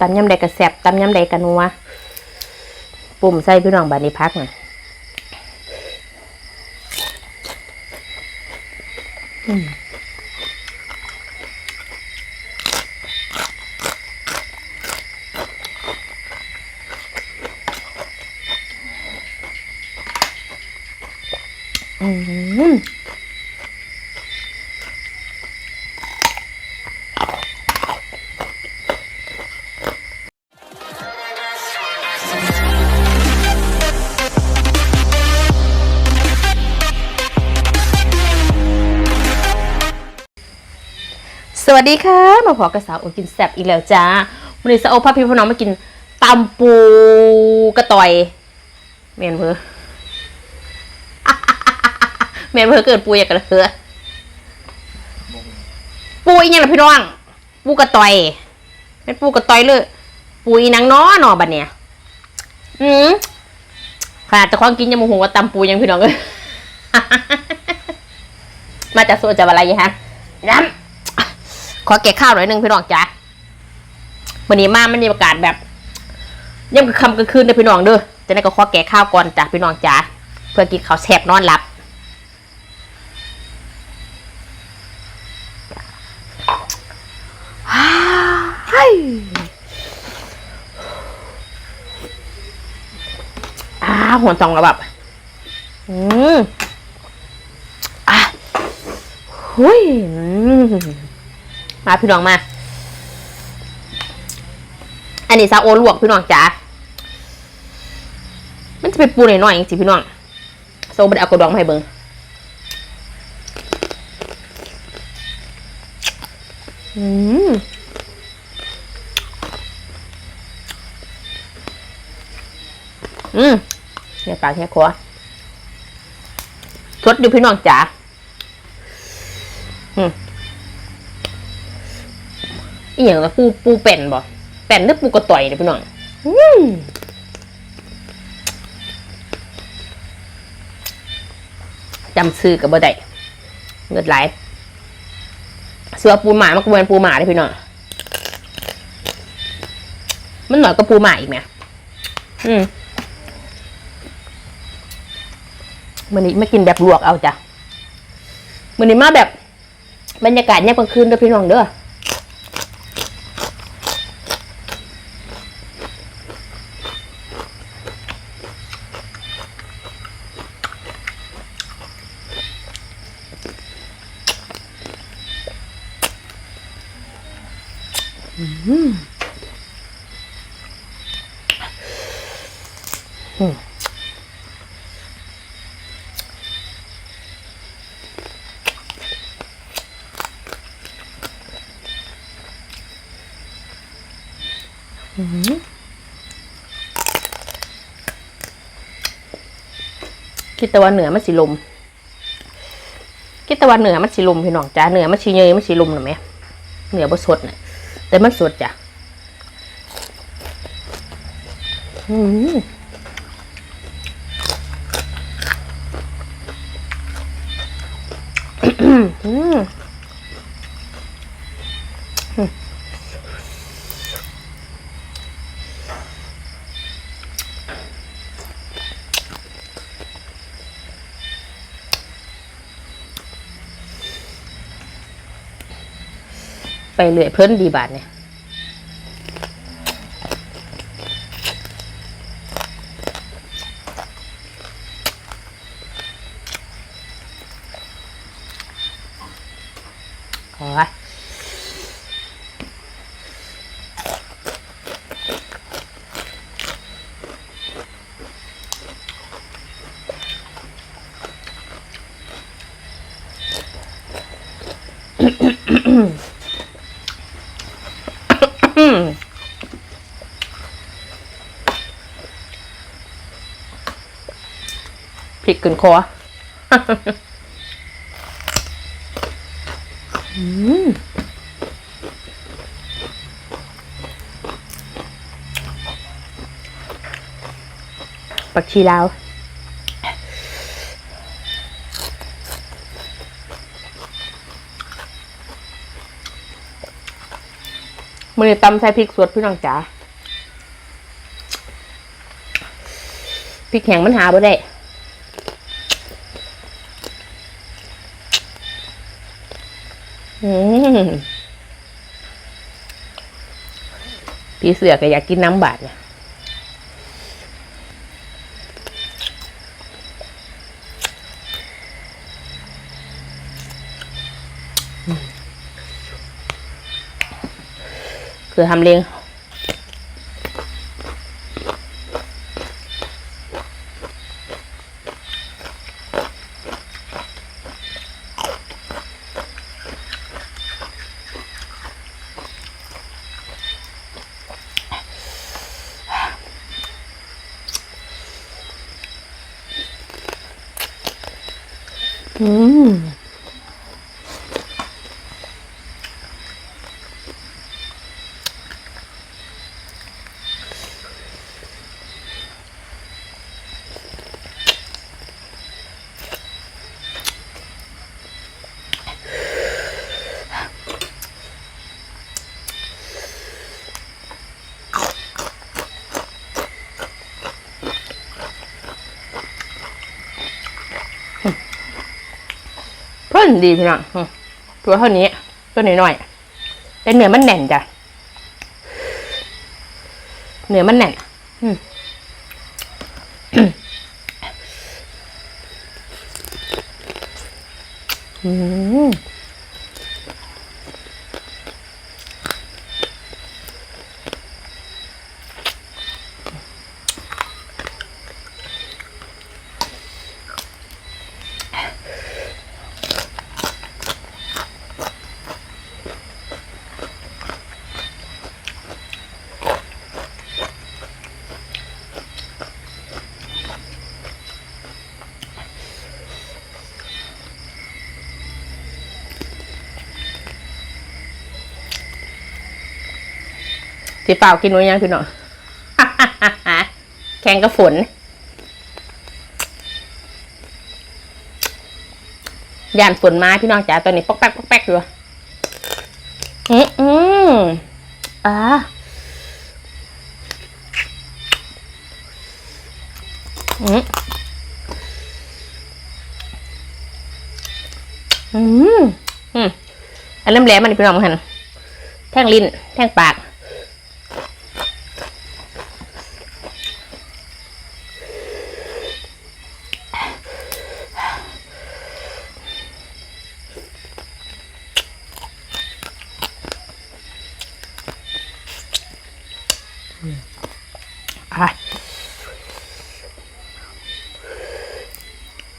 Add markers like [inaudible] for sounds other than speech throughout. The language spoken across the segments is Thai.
ตำยำใดกระแสบตำยำใดกระนัวปุ่มใส่พี่น้องบาดนี้พักหน่อยอืม สวัสดีค่ะ มาพอกระสาวโอกินแซบอีกแล้วจ้าวันนี้สาวพาพี่พี่น้องมากินตำปูกระต่อยเมนเพอเมนเพอเกิดปูอยากกระเทือปูอีกอย่างละพี่น้อง ปูกระต่อยเป็นปูกระต่อยเลย ปูอีนังน้อหนอบัดเนี่ย อืมขนาดจะคล้องกินยังโมโหว่าตำปูยังพี่น้องเลยมาจากโซจะอะไรฮะน้ำ ขอแกะข้าวหน่อยหนึ่งพี่น้องจ้าวันนี้มามันมีประกาศแบบย่ำกลางค่ำกลางคืนเด้อพี่น้องเด้อจะได้ก็ขอแกะข้าวก่อนจ้ะพี่น้องจ้าเพื่อกินข้าวแซ่บนอนหลับเฮ้ยอาหัวซองแล้วแบบอืมอะหุยอืม มาพี่น้องมา อันนี้ซาโอลวกพี่น้องจ๋า มันจะเป็นปูหน่อยๆจริงๆพี่น้องโซบันเอากระดองมาให้เบิ้งอืมอืมเนี่ยปากเนี่ยครัวทดดูพี่น้องจ๋า อีหยังละปูปูเป็นบ่เป็นหรือปูกระต่อยเนี่ยพี่น้องอืมจำซื้อกับบ่ได้เงินหลายเสือปูหมามันก็เป็นปูหมาเลยพี่น้องมันหน่อยก็ปูหมาอีกไหมอืมมันนี้ไม่กินแบบลวกเอาจ้ะมันนี้มาแบบบรรยากาศเนี่ยกลางคืนเด้อพี่น้องเด้อ คิดตะวันเหนือมันสิลมคิดตะวันเหนือมันสิลมพี่น้องจ้าเหนือมันสิเยยมันสิลมหรือไหมเหนือบ่สดเนี่ยแต่มันสดจ้ะอืมอืมไป เรื่อยเพิ่นดีบาทเนี่ยขอ พริกขึ้นคออืมปักชีลาว มือตำใส่พริกสดพี่น้องจ๋าพริกแห้งมันหาบ่ได้อืมพี่เสือก็อยากกินน้ำบาดเนี่ย คือทำเลี้ยงอื มดีพี่น้องตัวเท่านี้ตัวหน่อยๆแต่เนื้อมันแน่นจ้ะเนื้อมันแน่นอืม สิเปล่ากินหนูยังพี่น้องแข่งกับฝนย่านฝนมาพี่น้องจ๋าตอนนี้ปอกแป๊กปอกแป๊กอยู่อืมอืมอ่าอืมอืมอืมอันเริ่มแหลมมันพี่น้องมันหันแท่งลิ้น แท่งปาก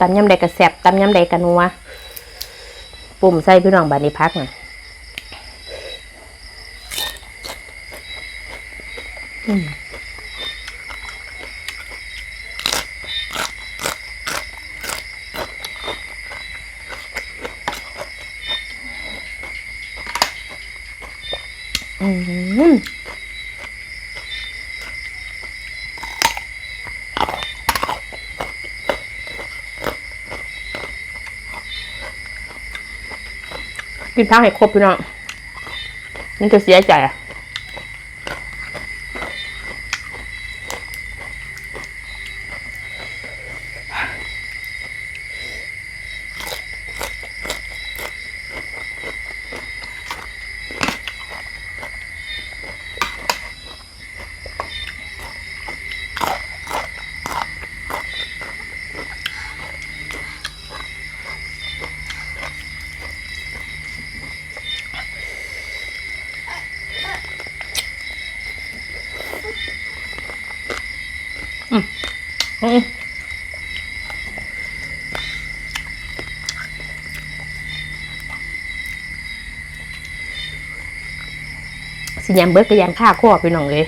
ำยำใดกระแสบตำยำใดกระนัวปุ่มใส่พี่น้องบานิพักหน่อยอืมอืม กินข้าวให้ครบพี่น้องมันจะเสียใจอะ สิยามเบิดก็ยานค่าข้อพี่น้องเลย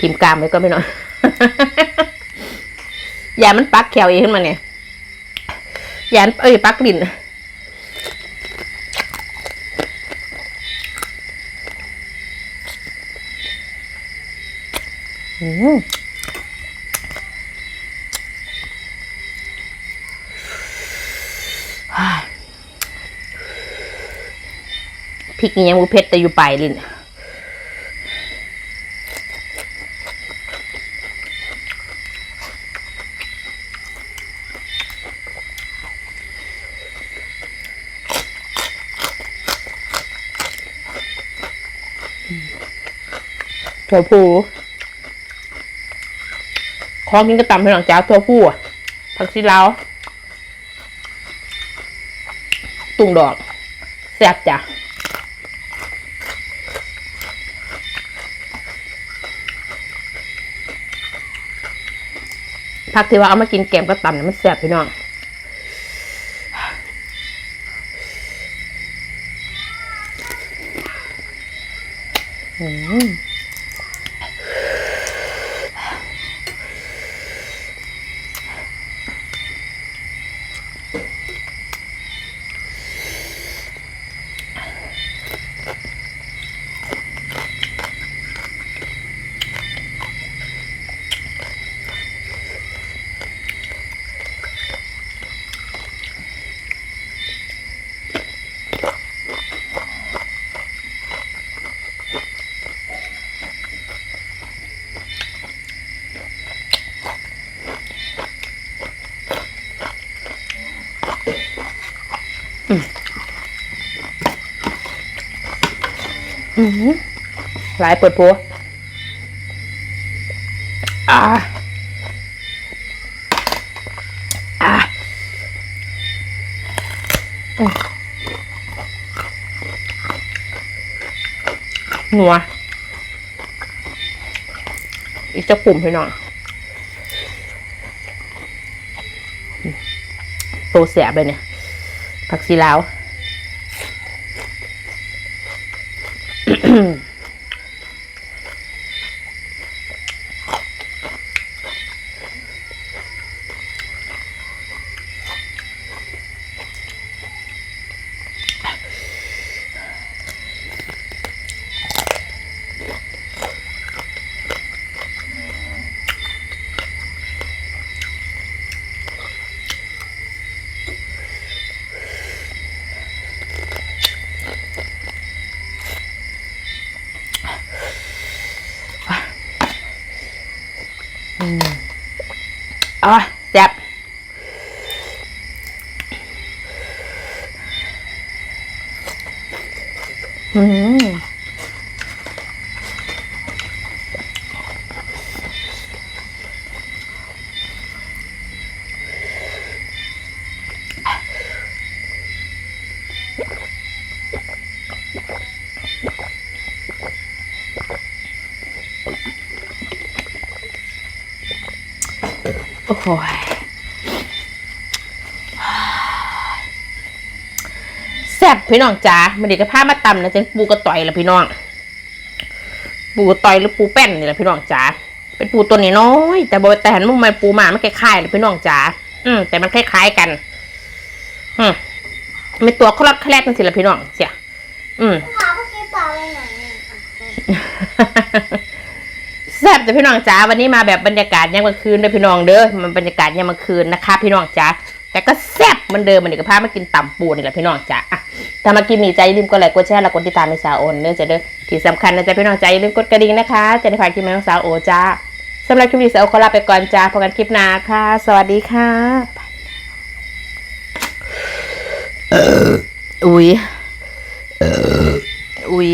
ทีมกลางไว้ก็ไม่น้อย อย่ามันปักแขวเองขึ้นมาเนี่ยอย่ามันเอ้ยปักลิ้นอืมฮ่าพริกนี่ยังบุเผ็ดแต่อยู่ปลายลิ้น ถั่วพูของกินกระตำเป็นหลังจ้าถั่วพูอะผักชีลาวตุ่งดอกแซ่บจ้ะผักที่ว่าเอามากินแกมกระตำเนี่ยมันแซ่บพี่น้อง หลายเปิดโพอ่าอ่าหัว อีกจะปุ่มให้หน่อยโตแสบเลยเนี่ย ผักซีลาว Mm-hmm. [clears throat] อืมโอ้โหย ซ่บพี่น้องจ๋ามันเด็กกระพามาตำนะเจังปูกระต่อยละพี่น้อง ปูกระต่อยหรือปูแป้นนี่แหละพี่น้องจ๋าเป็นปูตัวนี้น้อย แต่บแต่เห็นมุมมันปูหมามันคล้ายๆเลยพี่น้องจ๋าอืมแต่มันคล้ายๆกัน อืมไม่ตัวคลอดแคลกกันสิละพี่น้องเสียอืมขาเมื่อกี้ปลาไปไหนอะแซ่บจ้ะพี่น้องจ๋าวันนี้มาแบบบรรยากาศยามกลางคืนเด้อพี่น้องเด้อมันบรรยากาศยามกลางคืนนะคะ พี่น้องจ๋าแต่ก็แซ่บ มือนเดิมมันเด็กก็พามากินต่ำปูนี่แหละพี่น้องจ๋าอะถ้ามากินหนีใจอย่าลืมกดไลค์กดแชร์และกดติดตามในสาวโอนเด้อจะเด้อที่สำคัญนะจ๊ะพี่น้องจ๋าอย่าลืมกดกระดิ่งนะคะ จะได้ผ่านคลิปใหม่ของสาวโอจ้าสำหรับคลิปนี้สาวโอขอลาไปก่อนจ้าพบกันคลิปหน้าค่ะ สวัสดีค่ะอุ้ยอุ้ย